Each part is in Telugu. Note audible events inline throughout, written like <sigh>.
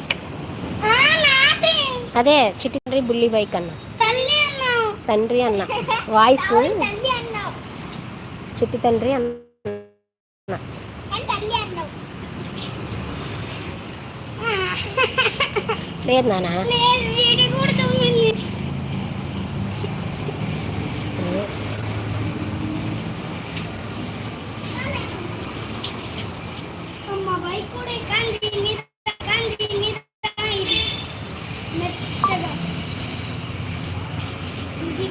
బైక్ అదే చిట్టి తండ్రి బుల్లి బైక్ అన్న. తండ్రి అన్న. <laughs> వాయిస్ చిట్టి తండ్రి అన్న. లేదు నాన్న అమ్మ బైక్ కూడా ఎక్కాలి దీని మీద ఎక్కాలి దీని మీద ఇది మెత్తగా ఇది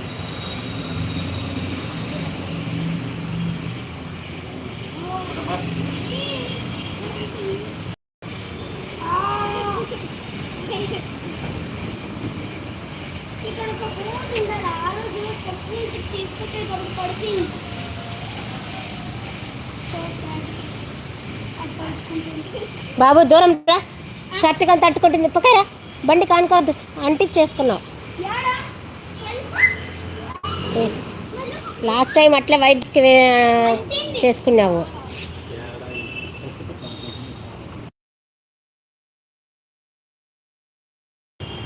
ఇక్కడ ఒక బోర్డు ఉండాలి ఆ రోజు స్టెప్స్ నుంచి తీసుకొచ్చేటప్పుడు పడిపోయింది సో సాడ్ అది పడుచుకుంటుంది బాబు దూరం రా. షర్ట్ కానీ తట్టుకుంటుంది పక్కరా బండి కానుకోవద్దు. అంటించేసుకున్నావు యాడా లాస్ట్ టైం అట్లే వైట్స్కి చేసుకున్నావు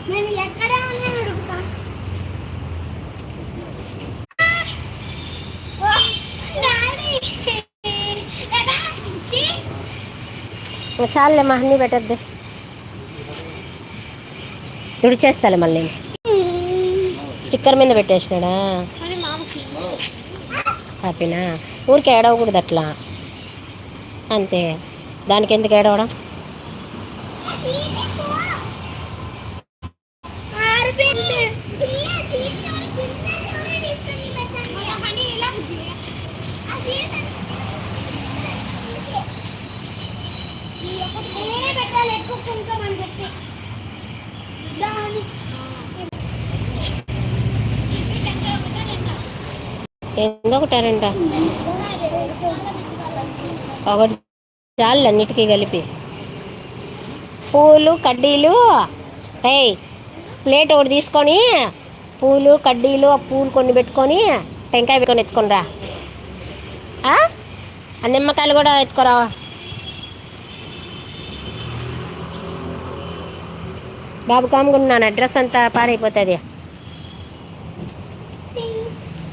నేను ఎక్కడ ఉన్నాను అడుగుతా ఓ, డాడీ. ఎక్కడ? ఇది? చాలే చాలులే మా అన్నీ పెట్టద్దు. తుడిచేస్తాలే మళ్ళీ స్టిక్కర్ మీద పెట్టేసినాడా? హ్యాపీనా ఊరికి ఏడవకూడదు అట్లా. అంతే. దానికి ఎందుకు ఏడవడం? ఏందో ఒకటి చాలు అన్నిటికీ కలిపి. పూలు కడ్డీలు ఏయ్ ప్లేట్ ఒకటి తీసుకొని పూలు కడ్డీలు ఆ పూలు కొన్ని పెట్టుకొని టెంకాయ పెట్టుకొని ఎత్తుకొని రా. ఆ? నిమ్మకాయలు కూడా ఎత్తుకోరా. బాబు కాముకున్నాను అడ్రస్ అంతా పాడైపోతుంది.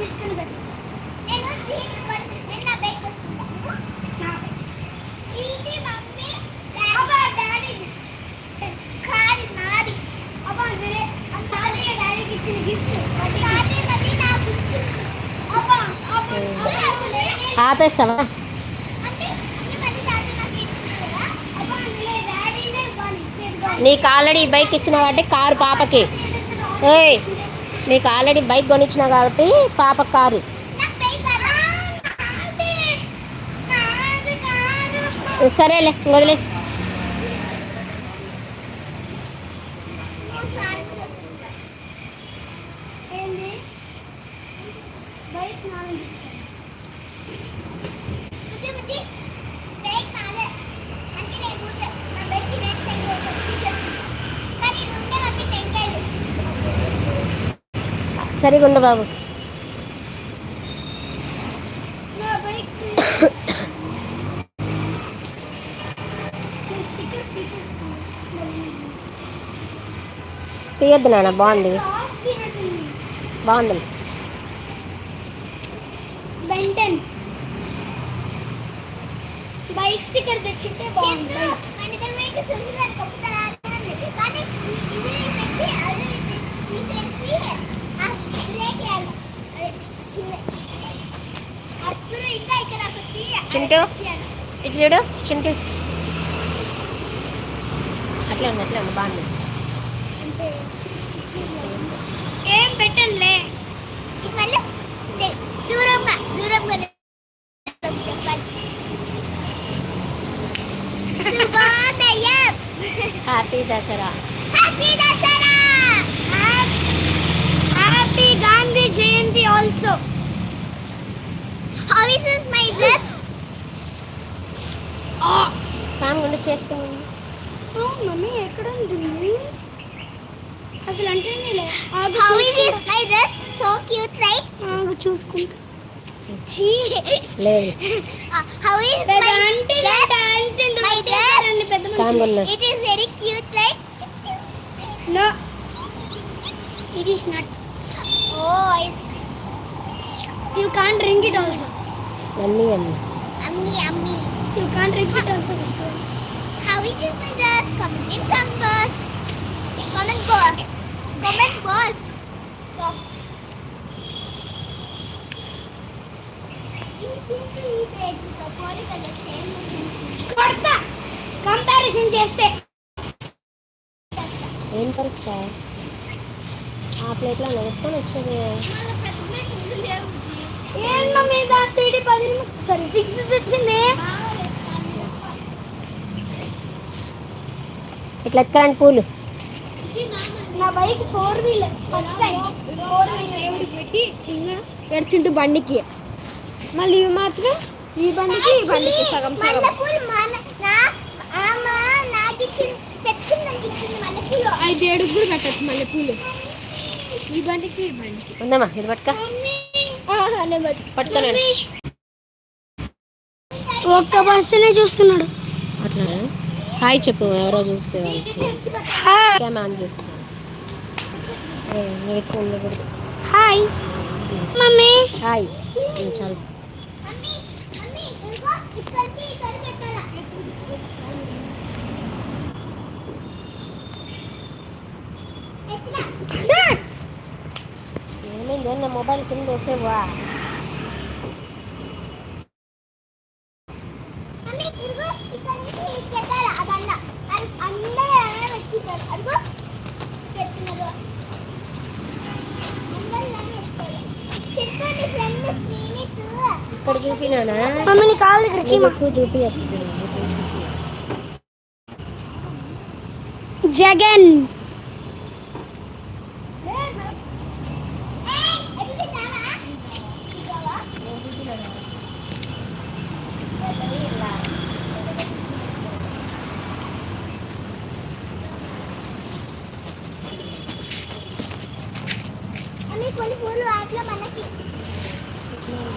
నిట్టుకుని పెట్టు నేను సీట్ కొడు నేను నా బైక్ నా సీట్ మమ్మీ అబ్బా డాడీ కారు నాది అబ్బా వేరే కాదు డాడీకి ఇచ్చిన గిఫ్ట్ కాదు మళ్ళీ నాకు ఇచ్చింది అబ్బా అబ్బా ఆపేస్తావా? నీకు ఆల్రెడీ బైక్ ఇచ్చిన కాబట్టి కారు పాపకి. ఏయ్ నీకు ఆల్రెడీ బైక్ కొనిచ్చిన కాబట్టి పాప కారు. సరేలే వదిలే. సరిగా ఉండు బాబు. తీయద్దు నాన్న బాగుంది. బాగుంది. బెంటన్. బైక్ స్టిక్కర్ తెచ్చింటే బాగుంది. చింటూ ఇటు చూడు చింటూ. అట్లా ఉంది అట్లా ఉంది బాగుంది. ఏం పెట్టండిలే ఇది మళ్ళీ లే, దూరంగా దూరంగా happy Dasara. Happy Dasara. Happy Gandhi Jayanti also. How is my dress ఉండి చేస్తుంది మమ్మీ ఎక్కడ ఉంటుంది అసలు అంటేనే లే. How is my dress so cute right చూసుకుంటా లేదు హౌ ఇస్ మై అంటే అంటే my dress it is very cute right no it is not oh ice you can't drink it also అన్నీ అన్నీ అమ్మి అమ్మి you can't drink it also it is my dress comment in కంబర్స్ comment box comment box box కొడతా కంపారిజన్ చేస్తే ఏం పరిస్థితి ఆ ప్లేట్లో నడుపుకొని వచ్చేది. ఏంటో మీద త్రీ పది సారీ సిక్స్ వచ్చింది ఇట్లా ఎత్తుకురండి పూలు. నా bike four wheel first time four wheel దేవుడికి పెట్టి ఎడుచుంటూ బండికి. మళ్ళీ ఇవి మాత్రం ఈ బండికి ఈ బండికి సగం సగం. ఐదు ఏడుగు కూడా పెట్టచ్చు మళ్ళీ పూలు. ఈ బండికి ఈ బండికి. ఉందమ్మా ఇది పట్టుక. పట్టుకోనండి ఒక్క పర్సనే చూస్తున్నాడు. అట్లా హాయ్ చెప్పు ఎవరో చూస్తే క్యామ్ ఆన్ చేస్తున్నాను ఏ, నువ్వు ఎక్కువ ఉండకూడదు హాయ్ మమ్మీ హాయ్ ఉమ్, చాలు మమ్మీ మమ్మీ ఇంకో ఇక్కడికి ఇక్కడికి ఎక్కాల ఏమైంది నా మొబైల్ కింద వేసేవా ఇక్కడ చూపినానా మమ్మీని కాళ్ళ దగ్గర నీకు ఎక్కువ చూపి జగన్ కొన్ని పూలు వాటిలో మనకి అన్ని పూలు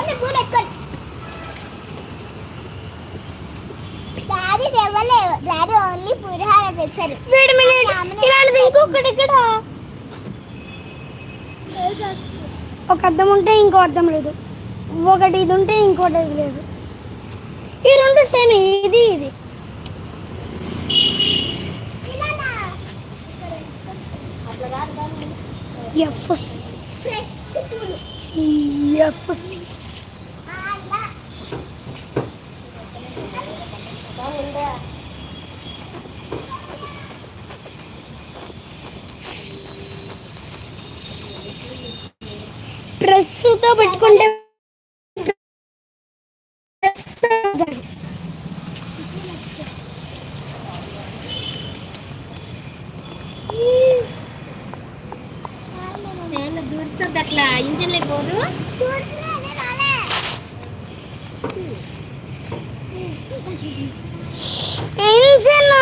ఎక్కువ డాడీ తెవ్వలేవు డాడీ ఓన్లీ పులిహార తెచ్చారు. ఇలాంటిది ఇంకొకటి ఇక్కడ ఒక అద్దం ఉంటే ఇంకో అద్దం లేదు. ఒకటి ఇది ఉంటే ఇంకోటి లేదు. ఈ రెండు సేమ్ ఇది ఇది. ఎఫ్ఎస్. ఎఫ్ఎస్. ప్రెస్తో పెట్టుకుంటే అట్లా ఇంజిన్ లేకపోదు ఇంజన్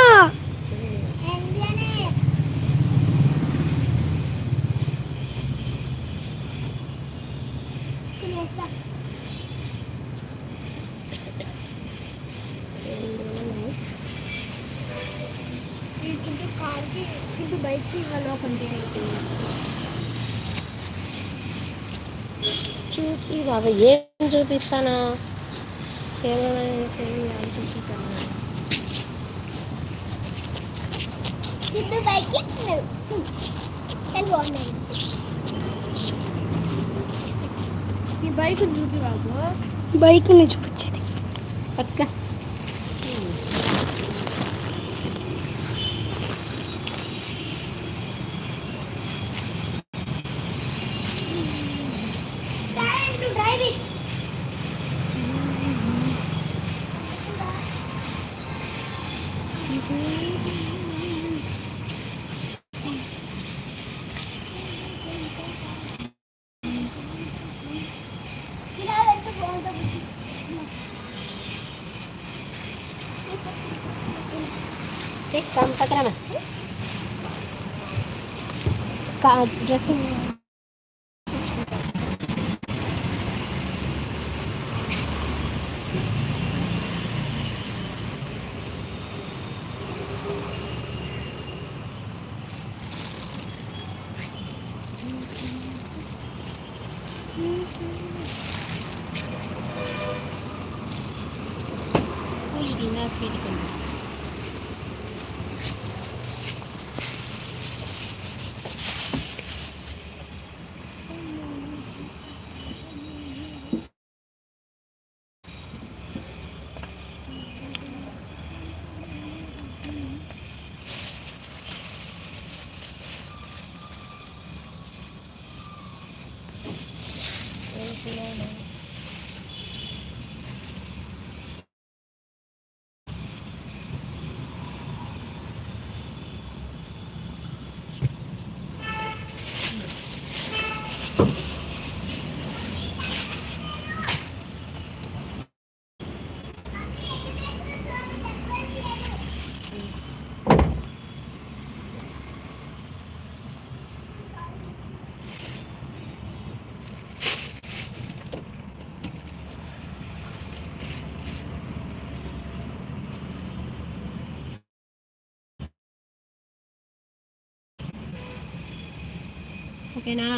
ఈ చింటూ కార్కి చింటూ బైక్కి ఇంకా లోపల చూపి బాబా ఏం చూపిస్తాను? బాగున్నాయి ఈ బైక్ చూపి బాబు. బైక్ని చూపించేది. పక్క. एक काम पकड़ा मैं का ड्रेसिंग Holy Venus, very. ఓకేనా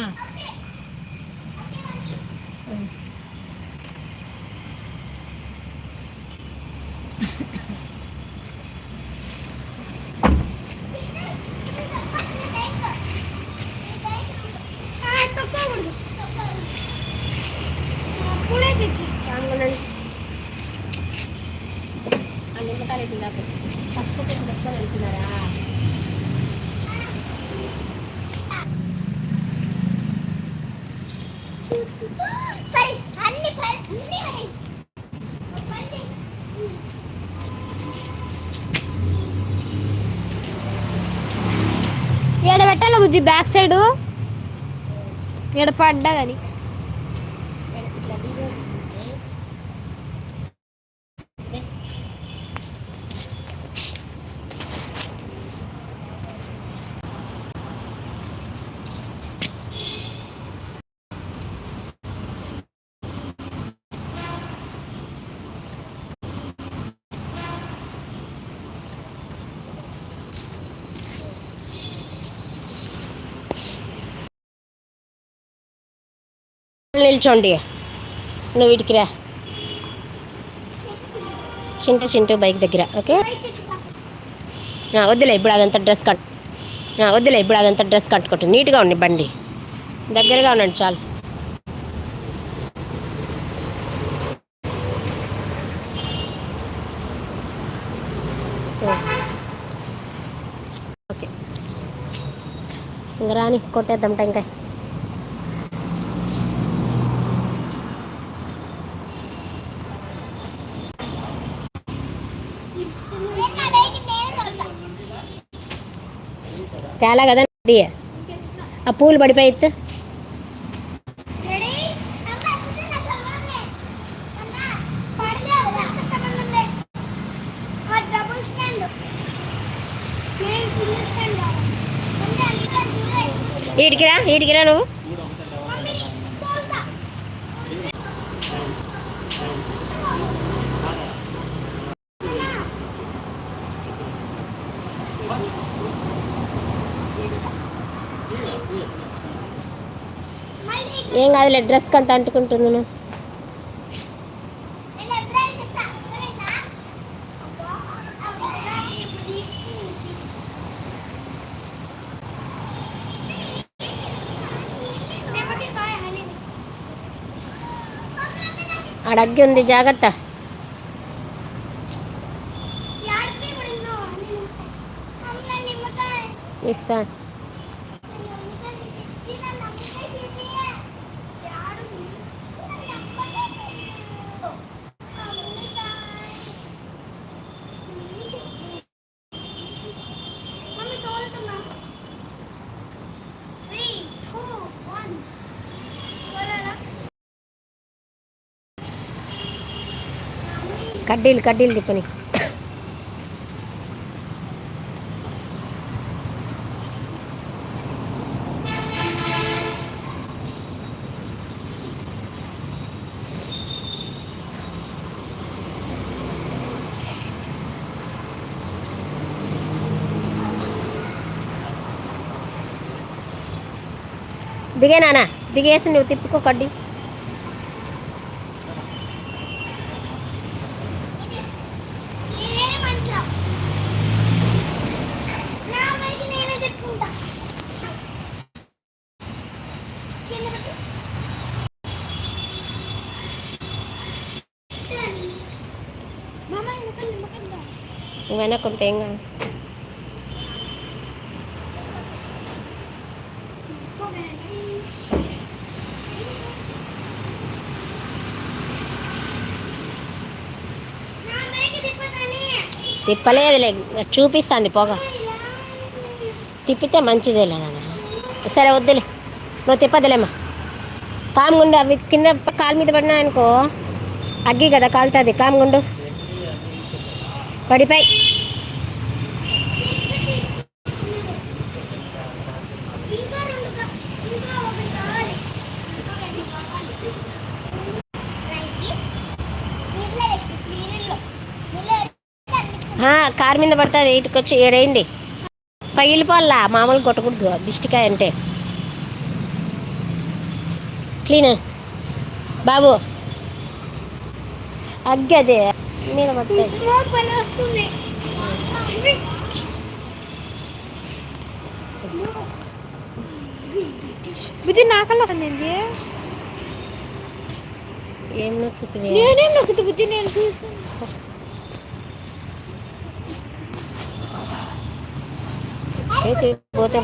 ఆ, తొక్కకూడదు. అప్పుడే తెచ్చేస్తా. ఆ నిమ్మకాయలు ఇట్లా పసుపు కొంచెం పెట్టుకొని వెళ్తున్నారా సరే, ఏడ పెట్టాలి బుజ్జి బ్యాక్ సైడ్ ఏడ పడ్డా కానీ ఇట్లా వీడియో నిల్చోండి. నువ్వు వీటికి రా. చింటూ చింటూ బైక్ దగ్గర ఓకే? ఆ, వద్దులే ఇప్పుడు అదంతా డ్రెస్ కట్ వద్దులే ఇప్పుడు అదంతా డ్రెస్ కట్టుకోట్టు నీట్గా ఉండి బండి. దగ్గరగా ఉండండి చాలు. ఓకే. ఇంకా రాని కొట్టేద్దాం టెంకాయ నిన్న బైక్ నేనే తోలుతా. తేలా కదా ఆ పూలు పడిపోయి ఎత్తు. రెడీ? అమ్మ, ఏం కాదులే డ్రెస్ కంత అంటుకుంటున్నాను అడగ్గి ఉంది జాగ్రత్త. ఇస్తాను కడ్డీలు కడ్డీలు తిప్పని. దిగే నానా దిగేసి నువ్వు తిప్పుకో కడ్డీ నా బైక్ నేనే తెచ్చుకుంటా కింద పెట్టు. మామ వెనకాల నిమ్మకాయ ఉందా? నువ్వు వెనక్కుంటే ఏం కాదు. తిప్పలేదులే చూపిస్తుంది పొగ. తిప్పితే మంచిదేలే నాన్న. సరే వద్దులే. నువ్వు తిప్పదులేమ్మా. కామ్గుండు అవి కింద కాలు మీద పడినా అనుకో అగ్గి కదా కాలుతుంది. కామ్గుండు పడిపోయి ఇంకా రెండు కా- ఇంకా ఒకటి కావాలి. ఒకటి కావాలి. రైస్కి నీళ్ళలో వేసి నీళ్ళలో. నీళ్ళలో వేసి అన్ని ఆ, కారు మీద పడుతుంది ఇటుకు వచ్చి ఏడేయండి పగిలిపోల్లా మామూలు కొట్టకూడదు దిష్టికాయ అంటే. క్లీన్ బాబు. అగ్గి అదే మీద వస్తుంది. బుద్ధి నాకల్లా వస్తుంది ఏం నొక్కుతుంది నేనేం నొక్కుతు బుద్ధి? నేను చూస్తాను 谁推？我在。